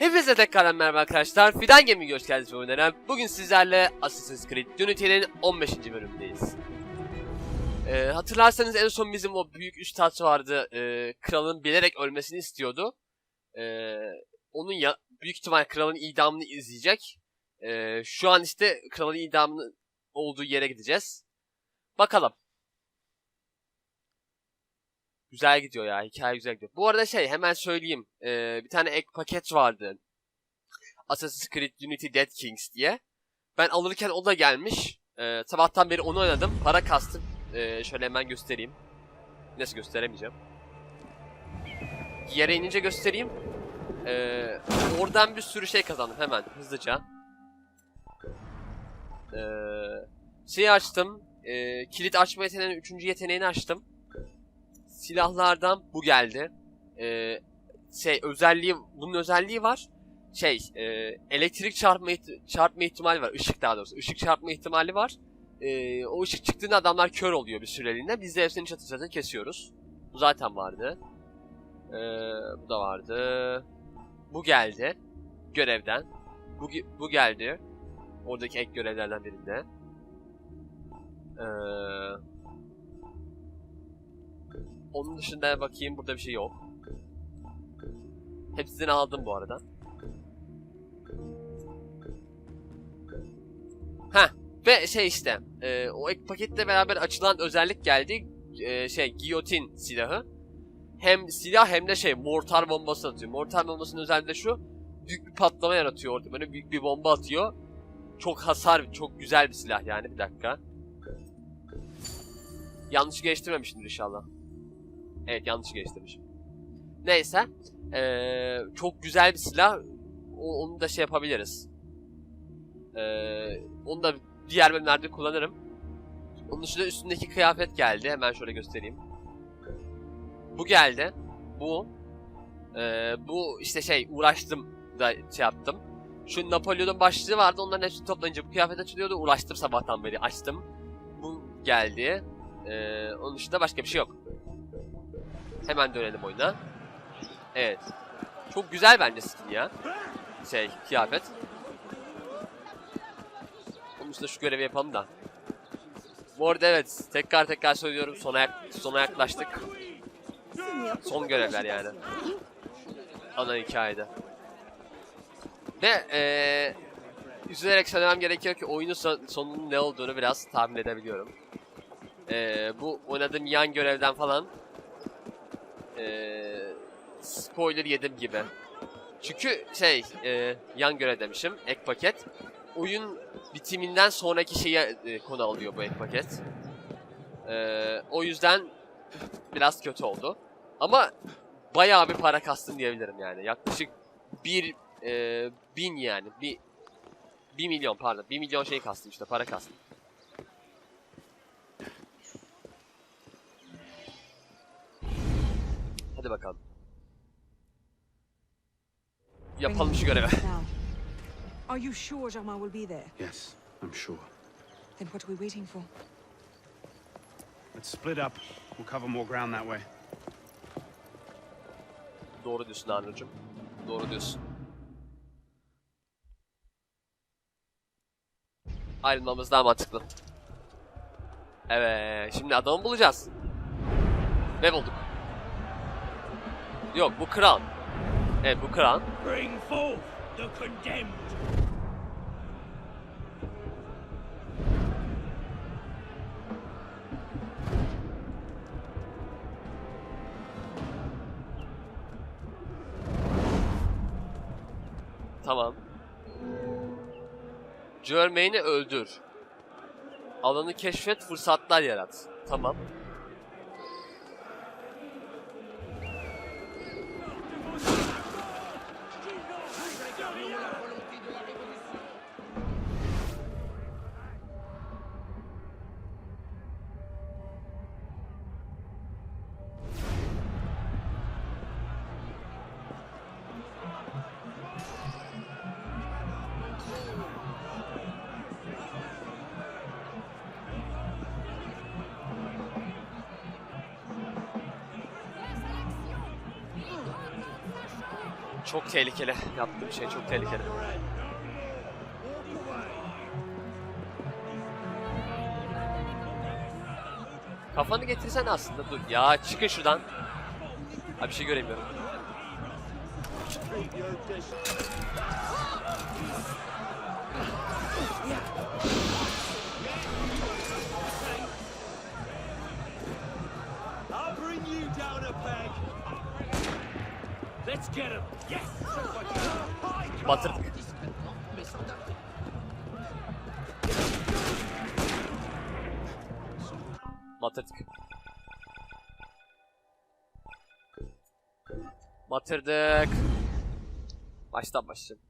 Hepinize tekrar merhaba arkadaşlar. Fidan Gaming'e hoş geldiniz oyunlara. Bugün sizlerle Assassin's Creed Unity'nin 15. bölümündeyiz. Ee, hatırlarsanız en son bizim o büyük üstad vardı. Ee, kralın bilerek ölmesini istiyordu. Ee, onun ya büyük ihtimal kralın idamını izleyecek. Ee, şu an işte kralın idamının olduğu yere gideceğiz. Bakalım. Güzel gidiyor ya. Hikaye güzel gidiyor. Bu arada şey hemen söyleyeyim. Ee, bir tane ek paket vardı. Assassin's Creed Unity Dead Kings diye. Ben alırken o da gelmiş. Ee, sabahtan beri onu oynadım. Para kastım. Ee, şöyle hemen göstereyim. Nasıl gösteremeyeceğim. Yere inince göstereyim. Ee, oradan bir sürü şey kazandım hemen hızlıca. Ee, şeyi açtım. Ee, kilit açma yeteneğinin 3. yeteneğini açtım silahlardan bu geldi. Ee, şey özelliği bunun özelliği var. Şey e, elektrik çarpma çarpma ihtimali var. Işık daha doğrusu. Işık çarpma ihtimali var. Ee, o ışık çıktığında adamlar kör oluyor bir süreliğine. Biz de hepsini çatı kesiyoruz. Bu zaten vardı. Ee, bu da vardı. Bu geldi. Görevden. Bu, bu geldi. Oradaki ek görevlerden birinde. Eee onun dışında bakayım burada bir şey yok. Hepsini aldım bu arada. Ha ve şey işte e, o ek paketle beraber açılan özellik geldi. E, şey giyotin silahı. Hem silah hem de şey mortar bombası atıyor. Mortar bombasının özelliği de şu. Büyük bir patlama yaratıyor orada. Böyle büyük bir bomba atıyor. Çok hasar, çok güzel bir silah yani. Bir dakika. Yanlış geliştirmemişimdir inşallah. Evet yanlış geliştirmişim. Neyse. Ee, çok güzel bir silah. O, onu da şey yapabiliriz. Ee, onu da diğer bölümlerde kullanırım. Onun dışında üstündeki kıyafet geldi. Hemen şöyle göstereyim. Bu geldi. Bu. Ee, bu işte şey uğraştım da şey yaptım. Şu Napolyon'un başlığı vardı. Onların hepsini toplayınca bu kıyafet açılıyordu. Uğraştım sabahtan beri. Açtım. Bu geldi. Ee, onun dışında başka bir şey yok. Hemen dönelim oyuna. Evet. Çok güzel bence skin ya. Şey, kıyafet. Onun dışında şu görevi yapalım da. Bu arada evet, tekrar tekrar söylüyorum sona, yak- sona yaklaştık. Son görevler yani. Ana hikayede. Ve eee üzülerek söylemem gerekiyor ki oyunun son- sonunun ne olduğunu biraz tahmin edebiliyorum. Eee bu oynadığım yan görevden falan eee, spoiler yedim gibi. Çünkü şey eee, yan görev demişim ek paket. Oyun bitiminden sonraki şeye e, konu alıyor bu ek paket. Eee, o yüzden biraz kötü oldu. Ama bayağı bir para kastım diyebilirim yani. Yaklaşık bir eee, bin yani. Bir, bir milyon pardon. Bir milyon şey kastım işte para kastım. Hadi bakalım. Yapalım şu görevi. Now, are you sure Germain will be there? Yes, I'm sure. Then what are we waiting for? Let's split up. We'll cover more ground that way. Doğru diyorsun Arnacığım. Doğru diyorsun. Ayrılmamız daha mantıklı. Evet, şimdi adamı bulacağız. Ve bulduk. Yok, bu kral. Evet, bu kral. Bring forth the condemned. Tamam. Germain'i öldür. Alanı keşfet, fırsatlar yarat. Tamam. Çok tehlikeli. Yaptığım şey çok tehlikeli. Kafanı getirsen aslında dur. Ya çıkın şuradan. Abi bir şey göremiyorum. Let's get him. Batırdık. Batırdık. Batırdık. Baştan başlayalım.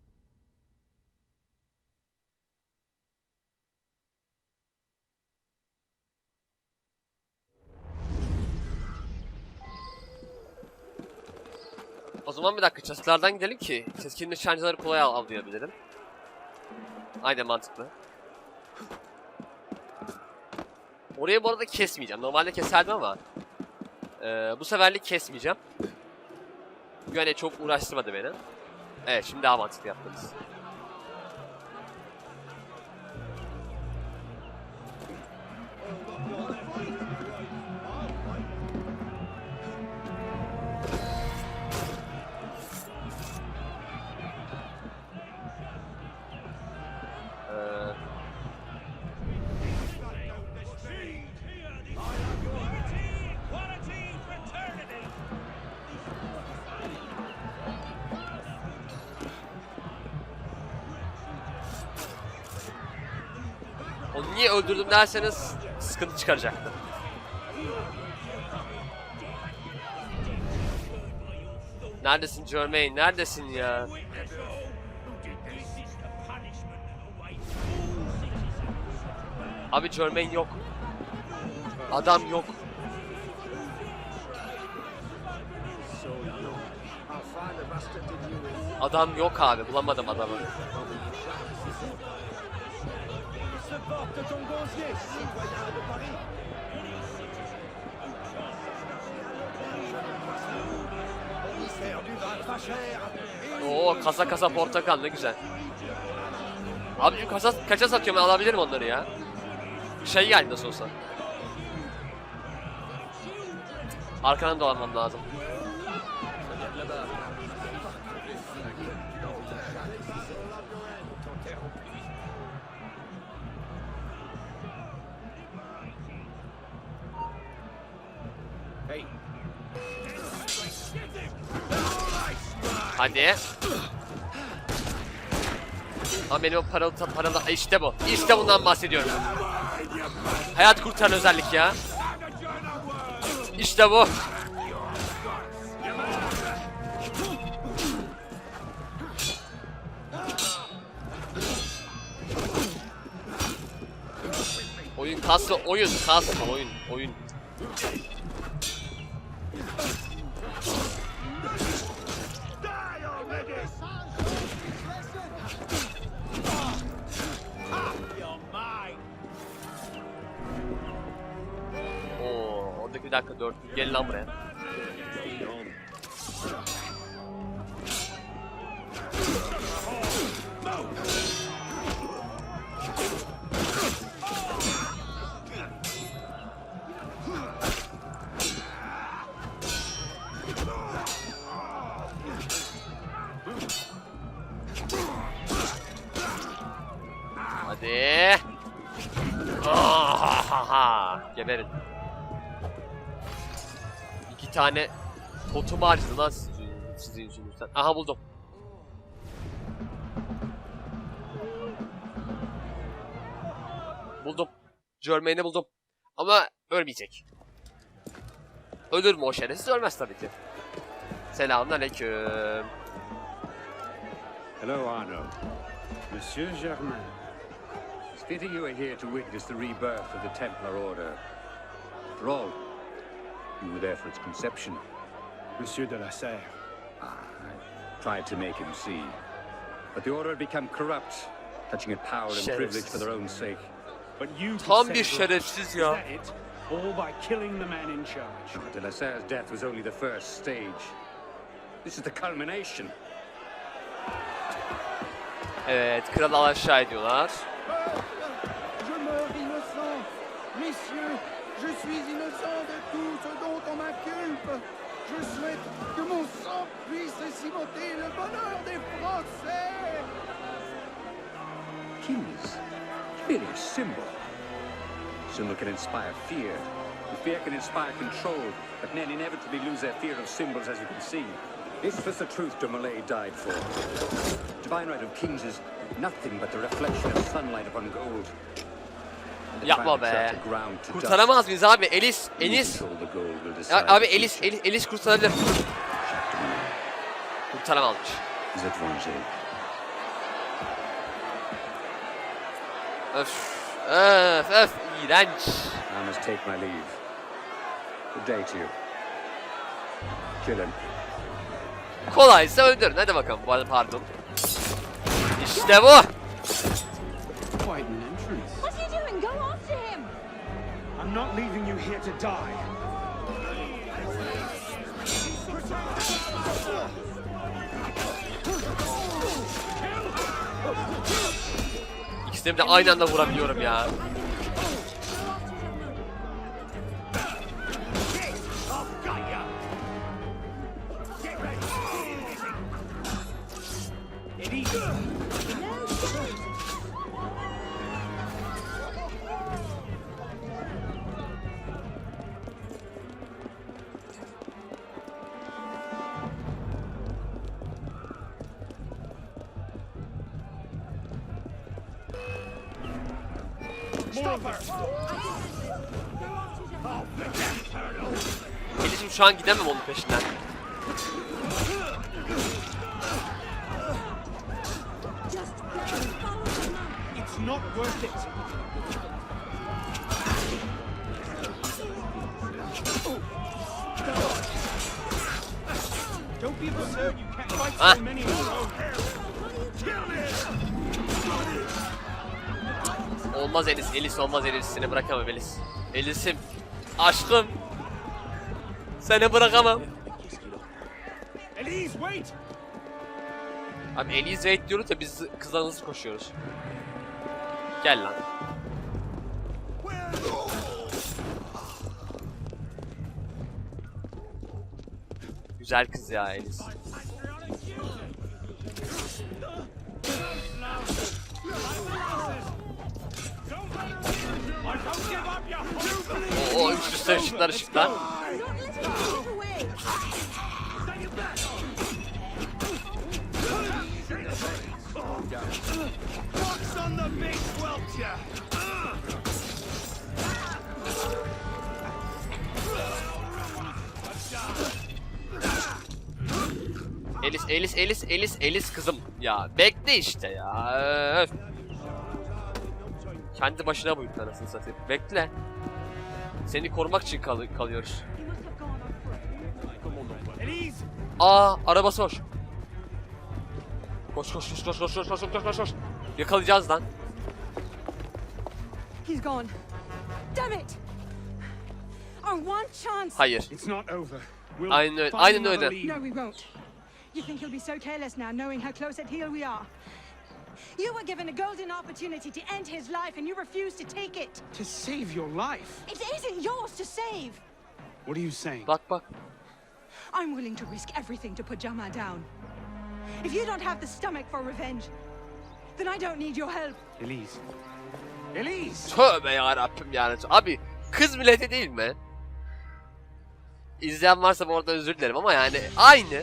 Zaman bir dakika çatılardan gidelim ki keskin nişancıları kolay av- avlayabilirim. Aynen mantıklı. Orayı bu arada kesmeyeceğim. Normalde keserdim ama eee, bu seferlik kesmeyeceğim. Yani çok uğraştırmadı beni. Evet şimdi daha mantıklı yaptınız. Niye öldürdüm derseniz sıkıntı çıkaracaktı. Neredesin Jermaine? Neredesin ya? Abi Jermaine yok. Adam yok. Adam yok abi. Bulamadım adamı. Oo kasa kasa portakal ne güzel. Abi kasa kaça satıyorum ben alabilirim onları ya. Şey geldi nasıl olsa. Arkadan dolanmam lazım. Hadi. Ama benim o paralı paralı işte bu. İşte bundan bahsediyorum. Hayat kurtaran özellik ya. İşte bu. Oyun kaslı oyun kaslı oyun oyun. Hadi. Geberin. İki tane totum harcadı lan sizin, yüzünüzden. Aha buldum. Buldum. Jermaine'i buldum. Ama ölmeyecek. Ölür mü o şerefsiz? Ölmez tabii ki. Selamünaleyküm. Hello, Arno. Monsieur Germain. It's fitting you are here to witness the rebirth of the Templar Order. After all, you were there for its conception. Monsieur de la Serre. Ah, I tried to make him see. But the Order had become corrupt, touching at power and privilege for their own sake. But you could Tam set bir it right. şerefsiz Is ya. that it? All by killing the man in charge. De la Serre's death was only the first stage. This is the culmination. Evet, kralı aşağı ediyorlar. Messieurs, je suis innocent de tout ce dont on m'inculpe. Je souhaite que mon sang puisse cimenter le bonheur des Français. Symbol. Symbol can inspire fear. And fear can inspire control. But men inevitably lose their fear of symbols, as you can see. This was the truth de died for. Divine right of kings is nothing but the reflection of sunlight upon gold. Yapma be. Kurtaramaz mıyız abi? Elis, Enis. Ya, abi Elis. Elis, Elis kurtarabilir. Kurtaramazmış. Öf, öf, öf, iğrenç. I must take my leave. Good day to you. Kill him. Kolaysa öldürün. Hadi bakalım. Pardon. İşte bu. To die. İkisini de aynı anda vurabiliyorum ya. I've Elis'im şu an gidemem onun peşinden. Olmaz Elis, Elis olmaz Elis. Seni bırakamam Elis. Elis'im. Aşkım. Seni bırakamam. Elise, wait! Abi Elis wait diyoruz da biz kızdan hızlı koşuyoruz. Gel lan. Güzel kız ya Elis. O, üst üste ışıklar ışıklar. Elis, Elis, Elis, Elis, Elis kızım. Ya bekle işte ya. Öf. Kendi başına bu yükle anasını satayım. Bekle. Seni korumak için kal- kalıyoruz. Aa arabası hoş. Koş koş koş koş koş koş koş koş koş koş. Yakalayacağız lan. He's gone. Damn it! Our one chance. Hayır. It's not over. We'll Aynen öyle, aynen öyle. No, we won't. You think he'll be so careless now, knowing how close at heel we are? You were given a golden opportunity to end his life, and you refused to take it. To save your life. It isn't yours to save. What are you saying? Bak bak. I'm willing to risk everything to put Jama down. If you don't have the stomach for revenge, then I don't need your help. Elise. Elise! Tövbe yarabbim yani. Abi kız milleti değil mi? İzleyen varsa bu arada özür dilerim ama yani aynı.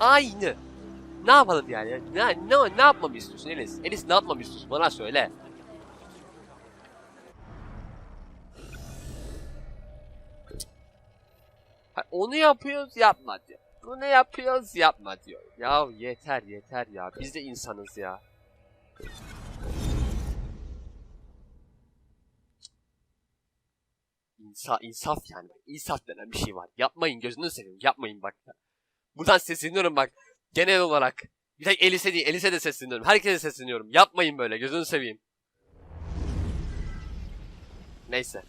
Aynı. Ne yapalım yani? Ne, ne, ne yapmamı istiyorsun Elis? Elis ne yapmamı istiyorsun? Bana söyle. Onu yapıyoruz yapma diyor. Bunu yapıyoruz yapma diyor. Ya yeter yeter ya. Biz de insanız ya. İnsa, insaf yani. İnsaf denen bir şey var. Yapmayın gözünü seveyim. Yapmayın bak. Buradan sesleniyorum bak. Genel olarak. Bir tek Elise değil. Elise de sesleniyorum. Herkese sesleniyorum. Yapmayın böyle. Gözünü seveyim. Neyse.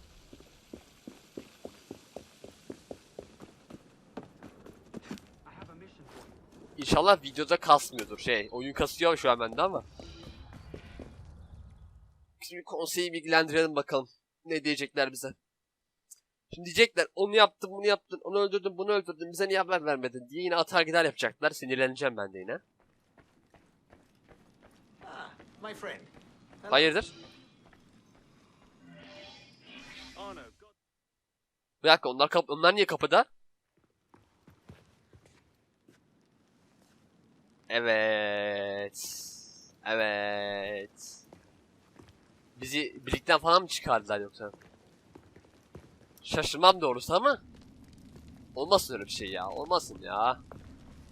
İnşallah videoda kasmıyordur şey. Oyun kasıyor şu an bende ama. Şimdi konseyi bilgilendirelim bakalım. Ne diyecekler bize. Şimdi diyecekler onu yaptın bunu yaptın onu öldürdün bunu öldürdün bize niye haber vermedin diye yine atar gider yapacaklar. Sinirleneceğim ben de yine. Friend. Hayırdır? Bir dakika onlar, kap onlar niye kapıda? Evet. Evet. Bizi birlikten falan mı çıkardılar yoksa? Şaşırmam doğrusu ama. Olmasın öyle bir şey ya. Olmasın ya.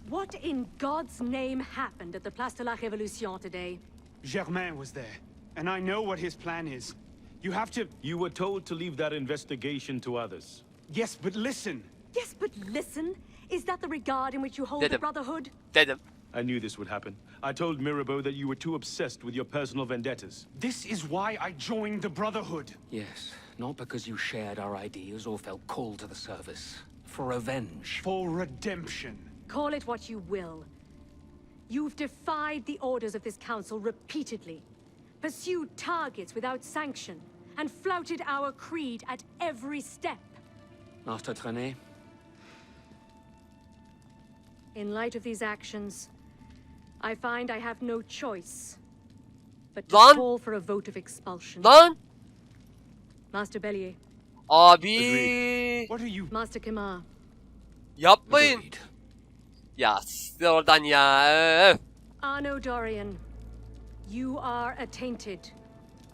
What in God's name happened at the Place de la Révolution today? Germain was there, and I know what his plan is. You have to. You were told to leave that investigation to others. Yes, but listen. Yes, but listen. Is that the regard in which you hold Dedim. the Brotherhood? Dedim. I knew this would happen. I told Mirabeau that you were too obsessed with your personal vendettas. This is why I joined the Brotherhood. Yes, not because you shared our ideas or felt called to the service. For revenge. For redemption. Call it what you will. You've defied the orders of this council repeatedly, pursued targets without sanction, and flouted our creed at every step. Master Trenet, In light of these actions, I find I have no choice but to Lan! call for a vote of expulsion. Lan! Master Bellier, Abi! What are you? Master Kimar, Yapmayın. agreed. Ya siz oradan ya. Arno Dorian, you are attainted.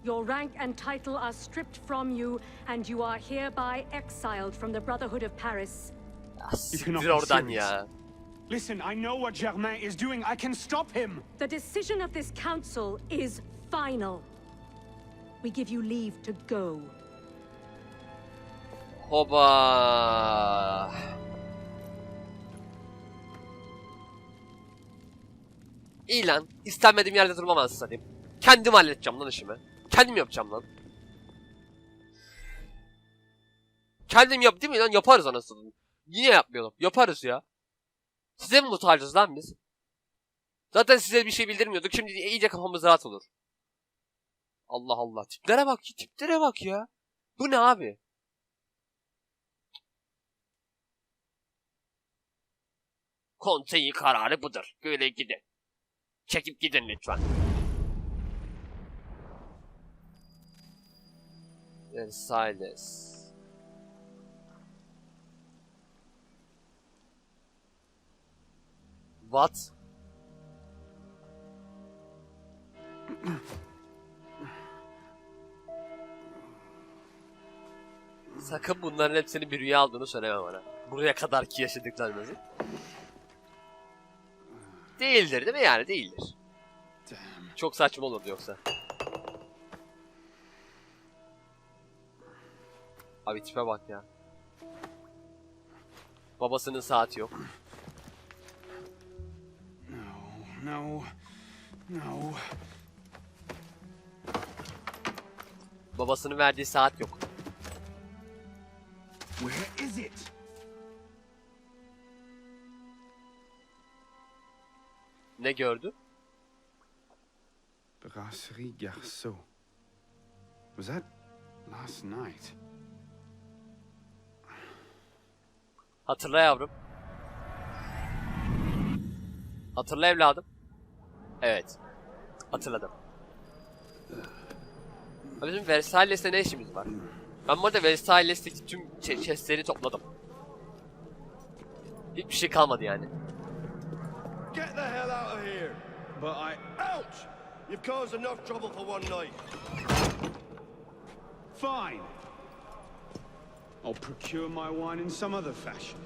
Your rank and title are stripped from you, and you are hereby exiled from the Brotherhood of Paris. Ya cannot siktir be oradan ya. Listen, I know what Germain is doing. I can stop him. The decision of this council is final. We give you leave to go. Hoba. İyi lan. İstenmediğim yerde durmam anasını. Kendim halledeceğim lan işimi. Kendim yapacağım lan. Kendim yap değil mi lan? Yaparız anasını. Niye yapmayalım? Yaparız ya. Size mi muhtacız lan biz? Zaten size bir şey bildirmiyorduk. Şimdi iyice kafamız rahat olur. Allah Allah. Tiplere bak. Tiplere bak ya. Bu ne abi? Konseyin kararı budur. Böyle gidin. Çekip gidin lütfen. Versailles. What? Sakın bunların hepsini bir rüya aldığını söyleme bana. Buraya kadar ki yaşadıklarımızı. Değildir değil mi yani? Değildir. Çok saçma olurdu yoksa. Abi tipe bak ya. Babasının saati yok. No, no, no. Babasının verdiği saat yok. Where is it? Ne gördü? Brasserie Garceau. Was that last night? Hatırla yavrum. Hatırla evladım. Evet. Hatırladım. Bizim Versailles'te ne işimiz var? Ben bu arada Versailles'teki tüm che- chestleri topladım. Hiçbir şey kalmadı yani. But I. Ouch! You've caused enough trouble for one night. Fine. I'll procure my wine in some other fashion.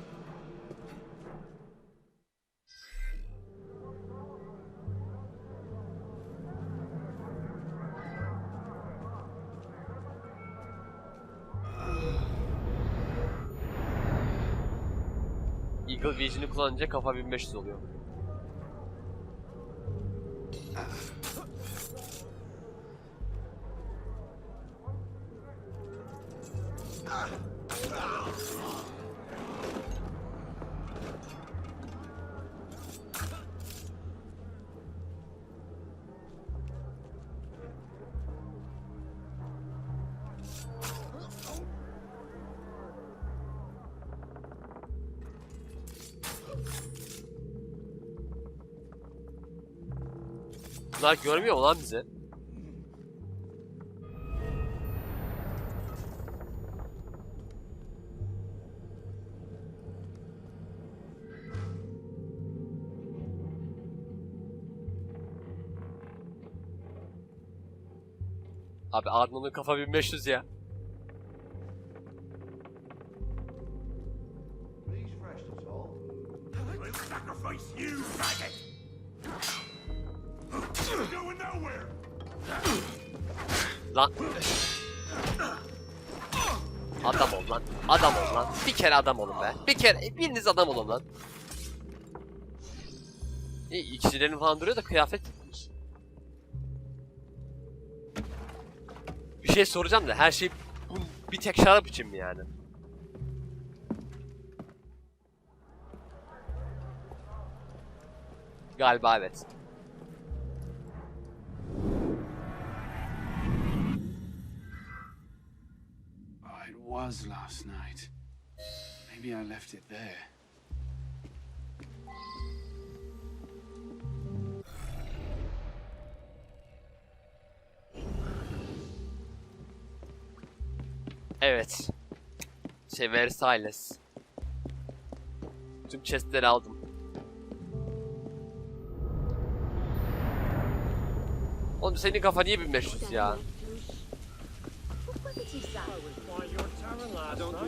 Eagle Vision'ı kullanınca kafa 1500 oluyor. Ah! Bunlar görmüyor lan bizi? Abi Arnold'un kafa 1500 ya. Lan. Adam ol lan. Adam ol lan. Bir kere adam olun be. Bir kere biriniz adam olun lan. İyi ikisilerini falan duruyor da kıyafet. Bir şey soracağım da her şey bir tek şarap için mi yani? Galiba evet. İt was last night. Maybe I left it there. Evet. Şey Versailles. Tüm chestleri aldım. Oğlum senin kafa niye 1500 ya? I don't do.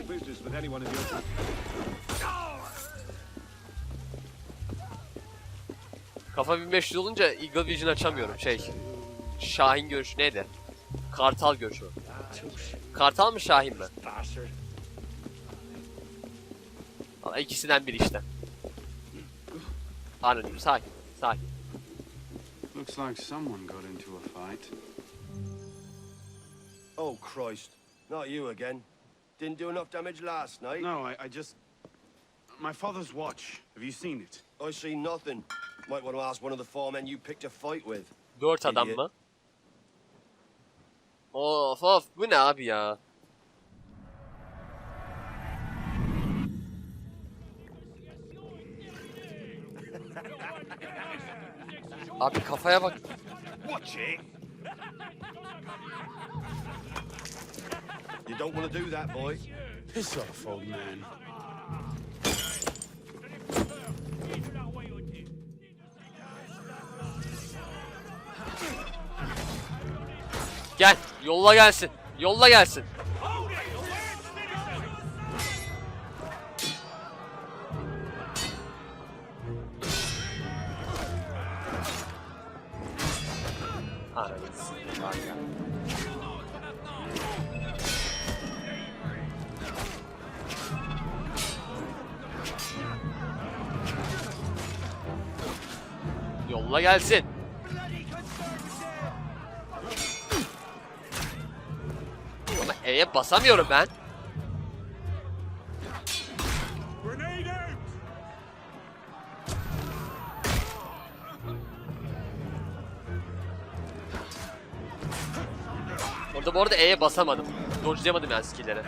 Kafa 1500 olunca Eagle Vision açamıyorum şey. Şahin görüşü neydi? Kartal görüşü. Kartal mı Şahin mi? Valla ikisinden biri işte. Anonim sakin sakin. Looks like someone got into a fight. Oh, Christ. Not you again. Didn't do enough damage last night. No, I, I just. My father's watch. Have you seen it? I see nothing. Might want to ask one of the four men you picked a fight with. Dört adam Idiot. mı? Of of bu ne abi ya? Abi kafaya bak. Watch it! You don't want to do that, boy. Piss off, old man. Gel. Yolla gelsin. Yolla gelsin. Gelsin. Ama E'ye basamıyorum ben. Orada bu arada E'ye basamadım. Dodge'layamadım yani skill'leri.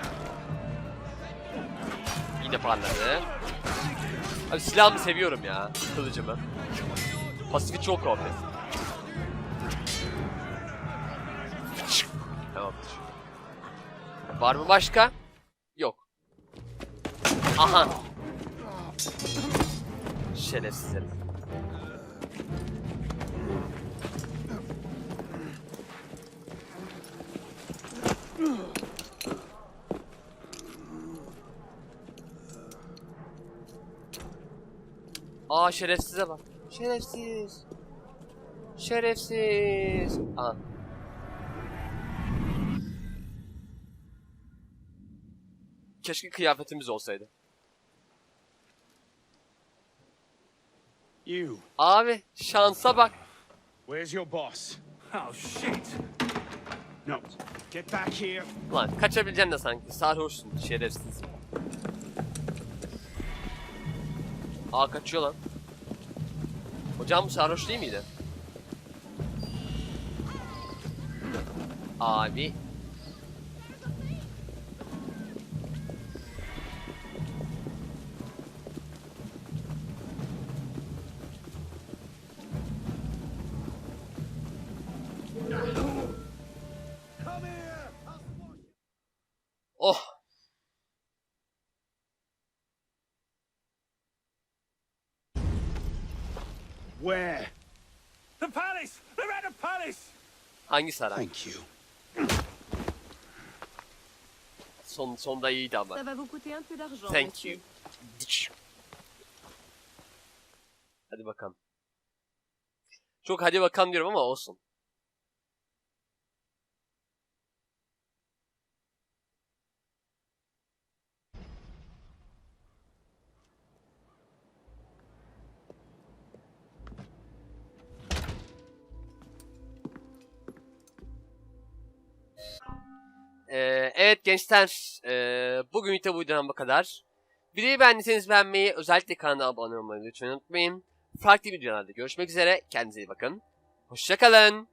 Yine parladı. Abi silahımı seviyorum ya. Kılıcımı. Pasifi çok OP. Tamamdır. Var mı başka? Yok. Aha. Şerefsiz herif. Aa şerefsize bak. Şerefsiz. Şerefsiz. Aha. Keşke kıyafetimiz olsaydı. You. Abi şansa bak. Where's your boss? Oh, shit! No. Get back here. Lan kaçabileceksin de sanki. Sarhoşsun şerefsiz. Aa kaçıyor lan. Hocam sarhoş değil miydi? Abi. Where? The palace! They're at the palace! Hangi saray? Thank you. Son, sonda iyiydi ama. Ça va vous coûter un peu d'argent, Thank monsieur. you. Hadi bakalım. Çok hadi bakalım diyorum ama olsun. Evet gençler, ee, bugün de bu videodan bu kadar. Videoyu beğendiyseniz beğenmeyi, özellikle kanala abone olmayı lütfen unutmayın. Farklı videolarda görüşmek üzere, kendinize iyi bakın. Hoşçakalın.